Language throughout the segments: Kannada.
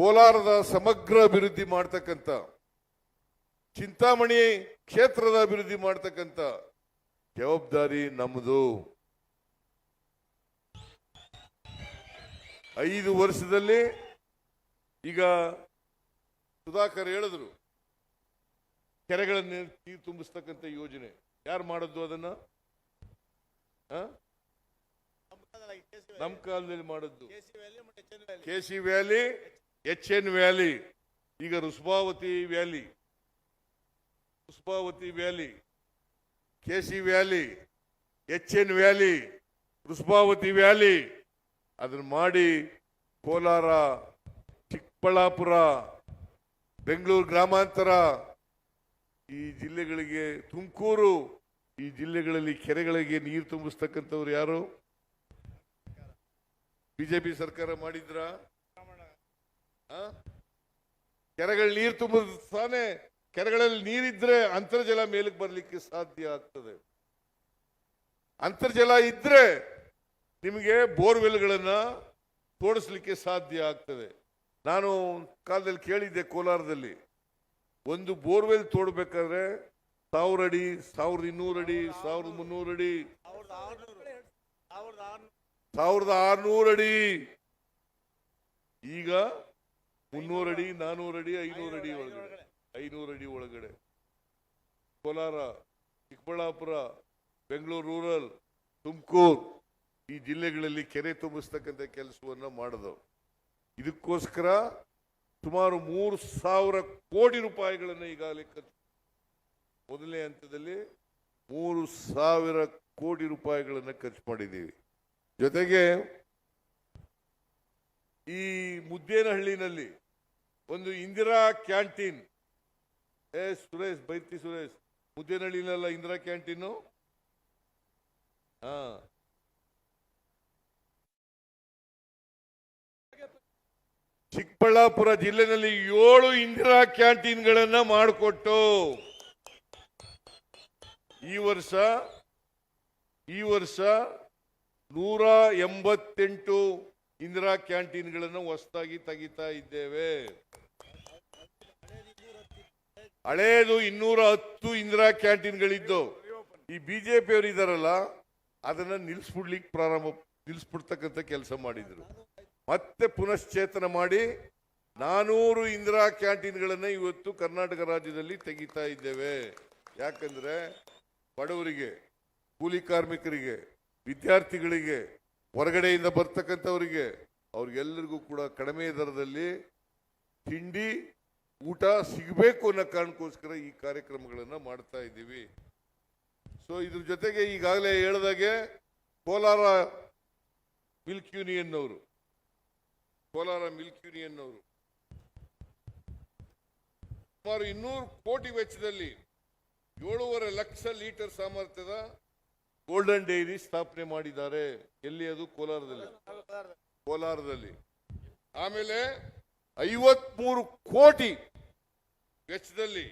ಕೋಲಾರದ ಸಮಗ್ರ ಅಭಿವೃದ್ಧಿ ಮಾಡ್ತಕ್ಕಂಥ ಚಿಂತಾಮಣಿ ಕ್ಷೇತ್ರದ ಅಭಿವೃದ್ಧಿ ಮಾಡ್ತಕ್ಕಂಥ ಜವಾಬ್ದಾರಿ ನಮ್ಮದು ಐದು ವರ್ಷದಲ್ಲಿ ಈಗ ಸುಧಾಕರ್ ಹೇಳಿದ್ರು ಕೆರೆಗಳನ್ನು ನೀರು ತುಂಬಿಸ್ತಕ್ಕಂಥ ಯೋಜನೆ. ಯಾರು ಮಾಡಿದ್ದು ಅದನ್ನ? ನಮ್ಮ ಕಾಲದಲ್ಲಿ ಮಾಡೋದು K C valley H N valley ಈಗ Vrishabhavathi valley Vrishabhavathi valley K C valley H N valley Vrishabhavathi valley ಅದನ್ನ ಮಾಡಿ ಕೋಲಾರ, ಚಿಕ್ಕಬಳ್ಳಾಪುರ, ಬೆಂಗಳೂರು ಗ್ರಾಮಾಂತರ, ಈ ಜಿಲ್ಲೆಗಳಿಗೆ, ತುಮಕೂರು, ಈ ಜಿಲ್ಲೆಗಳಲ್ಲಿ ಕೆರೆಗಳಿಗೆ ನೀರು ತುಂಬಿಸ್ತಕ್ಕಂಥವ್ರು ಯಾರು? ಬಿಜೆಪಿ ಸರ್ಕಾರ ಮಾಡಿದ್ರ? ಕೆರೆಗಳ ನೀರು ತುಂಬಿಸ್ತಾನೆ ಕೆರೆಗಳಲ್ಲಿ ನೀರಿದ್ರೆ ಅಂತರ್ಜಲ ಮೇಲಕ್ಕೆ ಬರಲಿಕ್ಕೆ ಸಾಧ್ಯ ಆಗ್ತದೆ. ಅಂತರ್ಜಲ ಇದ್ರೆ ನಿಮಗೆ ಬೋರ್ವೆಲ್ಗಳನ್ನ ತೋಡಿಸ್ಲಿಕ್ಕೆ ಸಾಧ್ಯ ಆಗ್ತದೆ. ನಾನು ಕಾಲದಲ್ಲಿ ಕೇಳಿದ್ದೆ ಕೋಲಾರದಲ್ಲಿ. ಒಂದು ಬೋರ್ವೆಲ್ ತೋಡ್ಬೇಕಾದ್ರೆ ಸಾವಿರ ಅಡಿ, ಸಾವಿರದ ಇನ್ನೂರು ಅಡಿ, ಸಾವಿರದ ಮುನ್ನೂರು ಅಡಿ, ಸಾವಿರದ ಆರ್ನೂರು ಅಡಿ. ಈಗ ಮುನ್ನೂರು ಅಡಿ ನಾನೂರು ಅಡಿ ಐನೂರು ಅಡಿ ಒಳಗಡೆ. ಐನೂರು ಅಡಿ ಒಳಗಡೆ. ಕೋಲಾರ ಚಿಕ್ಕಬಳ್ಳಾಪುರ ಬೆಂಗಳೂರು ರೂರಲ್ ತುಮಕೂರು ಈ ಜಿಲ್ಲೆಗಳಲ್ಲಿ ಕೆರೆ ತುಂಬಿಸ್ತಕ್ಕಂಥ ಕೆಲಸವನ್ನು ಮಾಡಿದವು. ಇದಕ್ಕೋಸ್ಕರ ಸುಮಾರು ಮೂರು ಸಾವಿರ ಕೋಟಿ ರೂಪಾಯಿಗಳನ್ನು ಈಗಾಗಲೇ ಖರ್ಚು. ಮೊದಲನೇ ಹಂತದಲ್ಲಿ ಮೂರು ಸಾವಿರ ಕೋಟಿ ರೂಪಾಯಿಗಳನ್ನು ಖರ್ಚು ಮಾಡಿದ್ದೀವಿ. ಜೊತೆಗೆ ಈ ಮುದ್ದೇನಹಳ್ಳಿನಲ್ಲಿ ಒಂದು ಇಂದಿರಾ ಕ್ಯಾಂಟೀನ್. ಏ, ಸುರೇಶ್ ಬೈತಿ ಸುರೇಶ್, ಮುದ್ದೇನಹಳ್ಳಿನಲ್ಲ ಇಂದಿರಾ ಕ್ಯಾಂಟೀನು? ಹಾ. ಚಿಕ್ಕಬಳ್ಳಾಪುರ ಜಿಲ್ಲೆನಲ್ಲಿ ಏಳು ಇಂದಿರಾ ಕ್ಯಾಂಟೀನ್ಗಳನ್ನ ಮಾಡಿಕೊಟ್ಟು ಈ ವರ್ಷ ಈ ವರ್ಷ ನೂರ ಎಂಬತ್ತೆಂಟು ಇಂದಿರಾ ಕ್ಯಾಂಟೀನ್ಗಳನ್ನು ಹೊಸದಾಗಿ ತೆಗಿತಾ ಇದ್ದೇವೆ. ಹಳೇದು ಇನ್ನೂರ ಹತ್ತು ಇಂದಿರಾ ಕ್ಯಾಂಟೀನ್ಗಳಿದ್ದು. ಈ ಬಿಜೆಪಿ ಅವರು ಇದಾರಲ್ಲ, ಅದನ್ನ ನಿಲ್ಸ್ಬಿಡ್ಲಿಕ್ಕೆ ಪ್ರಾರಂಭ ನಿಲ್ಲಿಸ್ಬಿಡ್ತಕ್ಕಂಥ ಕೆಲಸ ಮಾಡಿದ್ರು. ಮತ್ತೆ ಪುನಶ್ಚೇತನ ಮಾಡಿ ನಾನೂರು ಇಂದಿರಾ ಕ್ಯಾಂಟೀನ್ಗಳನ್ನ ಇವತ್ತು ಕರ್ನಾಟಕ ರಾಜ್ಯದಲ್ಲಿ ತೆಗಿತಾ ಇದ್ದೇವೆ. ಯಾಕಂದ್ರೆ ಬಡವರಿಗೆ, ಕೂಲಿ ಕಾರ್ಮಿಕರಿಗೆ, ವಿದ್ಯಾರ್ಥಿಗಳಿಗೆ ಹೊರಗಡೆಯಿಂದ ಬರ್ತಕ್ಕಂಥವರಿಗೆ ಅವ್ರಿಗೆಲ್ಲರಿಗೂ ಕೂಡ ಕಡಿಮೆ ದರದಲ್ಲಿ ತಿಂಡಿ, ಊಟ ಸಿಗಬೇಕು ಅನ್ನೋ ಕಾರಣಕ್ಕೋಸ್ಕರ ಈ ಕಾರ್ಯಕ್ರಮಗಳನ್ನು ಮಾಡ್ತಾ ಇದ್ದೀವಿ. ಸೊ ಇದ್ರ ಜೊತೆಗೆ ಈಗಾಗಲೇ ಹೇಳ್ದಾಗೆ ಕೋಲಾರ ಮಿಲ್ಕ್ ಯೂನಿಯನ್ ಅವರು ಕೋಲಾರ ಮಿಲ್ಕ್ ಯೂನಿಯನ್ ಅವರು ಸುಮಾರು ಇನ್ನೂರು ಕೋಟಿ ವೆಚ್ಚದಲ್ಲಿ ಏಳೂವರೆ ಲಕ್ಷ ಲೀಟರ್ ಸಾಮರ್ಥ್ಯದ ಗೋಲ್ಡನ್ ಡೈರಿ ಸ್ಥಾಪನೆ ಮಾಡಿದ್ದಾರೆ. ಎಲ್ಲಿ ಅದು? ಕೋಲಾರದಲ್ಲಿ. ಕೋಲಾರದಲ್ಲಿ. ಆಮೇಲೆ ಐವತ್ಮೂರು ಕೋಟಿ ವೆಚ್ಚದಲ್ಲಿ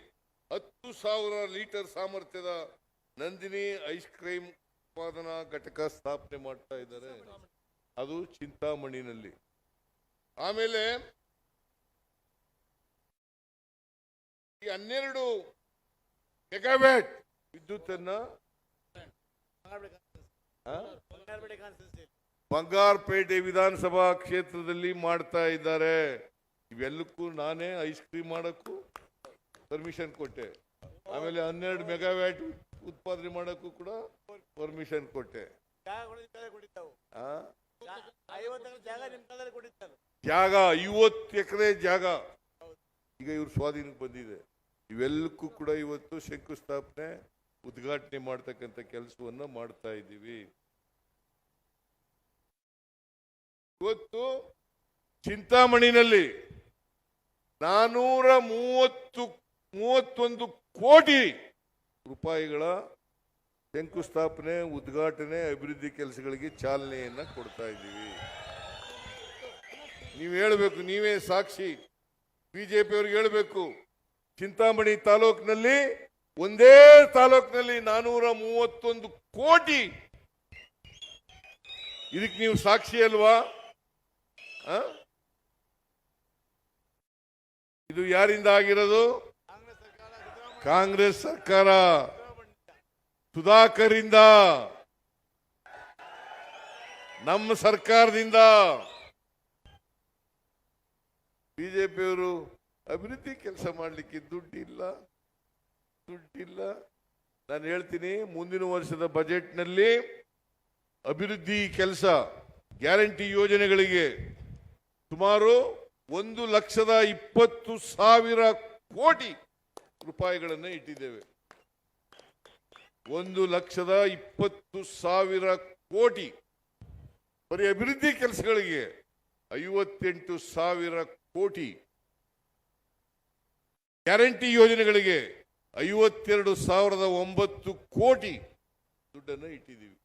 ಹತ್ತು ಸಾವಿರ ಲೀಟರ್ ಸಾಮರ್ಥ್ಯದ ನಂದಿನಿ ಐಸ್ ಕ್ರೀಮ್ ಉತ್ಪಾದನಾ ಘಟಕ ಸ್ಥಾಪನೆ ಮಾಡ್ತಾ ಇದ್ದಾರೆ. ಅದು ಚಿಂತಾಮಣಿನಲ್ಲಿ. ಆಮೇಲೆ ಈ ಹನ್ನೆರಡು ಮೆಗಾವ್ಯಾಟ್ ವಿದ್ಯುತ್ತನ್ನ? ಬಂಗಾರಪೇಟೆ ವಿಧಾನಸಭಾ ಕ್ಷೇತ್ರದಲ್ಲಿ ಮಾಡ್ತಾ ಇದ್ದಾರೆ. ಇವೆಲ್ಲಕ್ಕೂ ನಾನೇ ಐಸ್ ಕ್ರೀಮ್ ಮಾಡೋಕ್ಕೂ ಪರ್ಮಿಷನ್ ಕೊಟ್ಟೆ. ಆಮೇಲೆ ಹನ್ನೆರಡು ಮೆಗಾವ್ಯಾಟ್ ಉತ್ಪಾದನೆ ಮಾಡೋಕ್ಕೂ ಕೂಡ ಪರ್ಮಿಷನ್ ಕೊಟ್ಟೆ. ಜಾಗ, ಐವತ್ತು ಎಕರೆ ಜಾಗ. ಈಗ ಇವ್ರ ಸ್ವಾಧೀನಕ್ಕೆ ಬಂದಿದೆ. ಇವೆಲ್ಲಕ್ಕೂ ಕೂಡ ಇವತ್ತು ಶಂಕುಸ್ಥಾಪನೆ. ಉದ್ಘಾಟನೆ ಮಾಡ್ತಕ್ಕಂಥ ಕೆಲಸವನ್ನ ಮಾಡ್ತಾ ಇದ್ದೀವಿ. ಇವತ್ತು ಚಿಂತಾಮಣಿನಲ್ಲಿ ನಾನೂರ ಮೂವತ್ತು, ಮೂವತ್ತೊಂದು ಕೋಟಿ ರೂಪಾಯಿಗಳ ಶಂಕುಸ್ಥಾಪನೆ, ಉದ್ಘಾಟನೆ, ಅಭಿವೃದ್ಧಿ ಕೆಲಸಗಳಿಗೆ ಚಾಲನೆಯನ್ನ ಕೊಡ್ತಾ ಇದ್ದೀವಿ. ನೀವು ಹೇಳಬೇಕು, ನೀವೇ ಸಾಕ್ಷಿ. ಬಿಜೆಪಿ ಅವ್ರಿಗೆ ಹೇಳಬೇಕು, ಚಿಂತಾಮಣಿ ತಾಲೂಕಿನಲ್ಲಿ ಒಂದೇ ತಾಲೂಕಿನಲ್ಲಿ ನಾನೂರ ಮೂವತ್ತೊಂದು ಕೋಟಿ. ಇದಕ್ಕೆ ನೀವು ಸಾಕ್ಷಿ ಅಲ್ವಾ? ಇದು ಯಾರಿಂದ ಆಗಿರೋದು? ಕಾಂಗ್ರೆಸ್ ಸರ್ಕಾರ. ಸುಧಾಕರಿಂದ. ನಮ್ಮ ಸರ್ಕಾರದಿಂದ. ಬಿಜೆಪಿಯವರು ಅಭಿವೃದ್ಧಿ ಕೆಲಸ ಮಾಡಲಿಕ್ಕೆ ದುಡ್ಡಿಲ್ಲ. ದುಡ್ಡಿಲ್ಲ. ನಾನು ಹೇಳ್ತೀನಿ, ಮುಂದಿನ ವರ್ಷದ ಬಜೆಟ್ನಲ್ಲಿ ಅಭಿವೃದ್ಧಿ ಕೆಲಸ ಗ್ಯಾರಂಟಿ ಯೋಜನೆಗಳಿಗೆ ಸುಮಾರು ಒಂದು ಲಕ್ಷದ ಇಪ್ಪತ್ತು ಸಾವಿರ ಕೋಟಿ ರೂಪಾಯಿಗಳನ್ನು ಇಟ್ಟಿದ್ದೇವೆ. ಒಂದು ಲಕ್ಷದ ಇಪ್ಪತ್ತು ಸಾವಿರ ಕೋಟಿ. ಬರೀ ಅಭಿವೃದ್ಧಿ ಕೆಲಸಗಳಿಗೆ ಐವತ್ತೆಂಟು ಸಾವಿರ ಕೋಟಿ. ಗ್ಯಾರಂಟಿ ಯೋಜನೆಗಳಿಗೆ ಐವತ್ತೆರಡು ಸಾವಿರದ ಒಂಬತ್ತು ಕೋಟಿ ದುಡ್ಡನ್ನು ಇಟ್ಟಿದ್ದೀವಿ.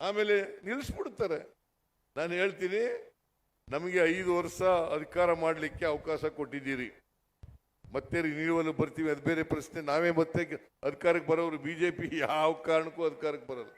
ಆಮೇಲೆ ನಿಲ್ಲಿಸ್ಬಿಡ್ತಾರೆ. ನಾನು ಹೇಳ್ತೀನಿ, ನಮಗೆ ಐದು ವರ್ಷ ಅಧಿಕಾರ ಮಾಡಲಿಕ್ಕೆ ಅವಕಾಶ ಕೊಟ್ಟಿದ್ದೀರಿ. ಮತ್ತೆ ನೀವಲ್ಲಿ ಬರ್ತೀವಿ, ಅದು ಬೇರೆ ಪ್ರಶ್ನೆ. ನಾವೇ ಮತ್ತೆ ಅಧಿಕಾರಕ್ಕೆ ಬರೋರು, ಬಿಜೆಪಿ ಯಾವ ಕಾರಣಕ್ಕೂ ಅಧಿಕಾರಕ್ಕೆ ಬರಲ್ಲ.